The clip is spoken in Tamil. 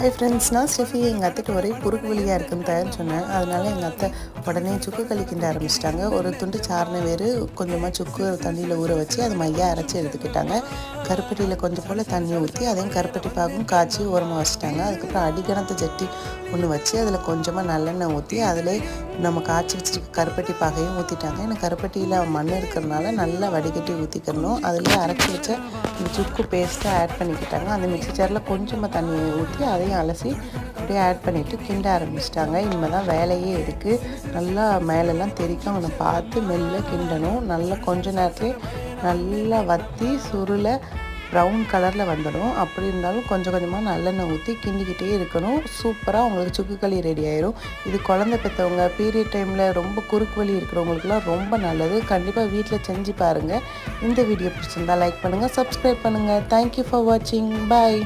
ஹை ஃப்ரெண்ட்ஸ் நான் ஸ்டெஃபி. எங்கள் அத்தைட்டு ஒரே குறுக்கு வழியாக இருக்குன்னு தயார் சொன்னேன். அதனால எங்கள் அத்தை உடனே சுக்கு களி கிண்ட ஆரம்பிச்சிட்டாங்க. ஒரு துண்டு சாரண வேறு கொஞ்சமாக சுக்கு தண்ணியில் ஊற வச்சு அது மையாக அரைச்சி எடுத்துக்கிட்டாங்க. கருப்பட்டியில் கொஞ்சம் போல் தண்ணி ஊற்றி அதையும் கருப்பட்டி பாகும் காய்ச்சி ஓரமாக வச்சுட்டாங்க. அதுக்கப்புறம் அடிக்கணத்து சட்டி ஒன்று வச்சு அதில் கொஞ்சமாக நல்லெண்ணெய் ஊற்றி அதில் நம்ம காய்ச்சி வச்சுருக்க கருப்பட்டி பாகையும் ஊற்றிட்டாங்க ஏன்னா கருப்பட்டியில் மண் இருக்கிறதுனால நல்லா வடிகட்டி ஊற்றிக்கணும் அதில் அரைச்சி வச்ச இந்த சுக்கு பேஸ்ட்டை ஆட் பண்ணிக்கிட்டாங்க. அந்த மிக்ஸி ஜாரில் கொஞ்சமாக தண்ணி ஊற்றி அதையும் அலசி அப்படியே ஆட் பண்ணிவிட்டு கிண்ட ஆரம்பிச்சிட்டாங்க. இனிமேல் தான் வேலையே இருக்குது நல்லா மேலெல்லாம் தெரிக்க அவனை பார்த்து மெல்ல கிண்டணும். நல்லா கொஞ்ச நேரத்துலேயே நல்லா வற்றி சுருளை ப்ரௌன் கலரில் வந்துடும். அப்படி இருந்தாலும் கொஞ்சம் கொஞ்சமாக நல்லெண்ணெய் ஊற்றி கிண்டிக்கிட்டே இருக்கணும். சூப்பராக உங்களுக்கு சுக்கு களி ரெடி ஆயிரும். இது குழந்தை பெற்றவங்க பீரியட் டைமில் ரொம்ப குறுக்கு வலி இருக்கிறவங்களுக்குலாம் ரொம்ப நல்லது. கண்டிப்பாக வீட்டில் செஞ்சு பாருங்கள் இந்த வீடியோ பிடிச்சிருந்தா லைக் பண்ணுங்கள் சப்ஸ்கிரைப் பண்ணுங்கள் தேங்க்யூ ஃபார் வாட்சிங் பாய்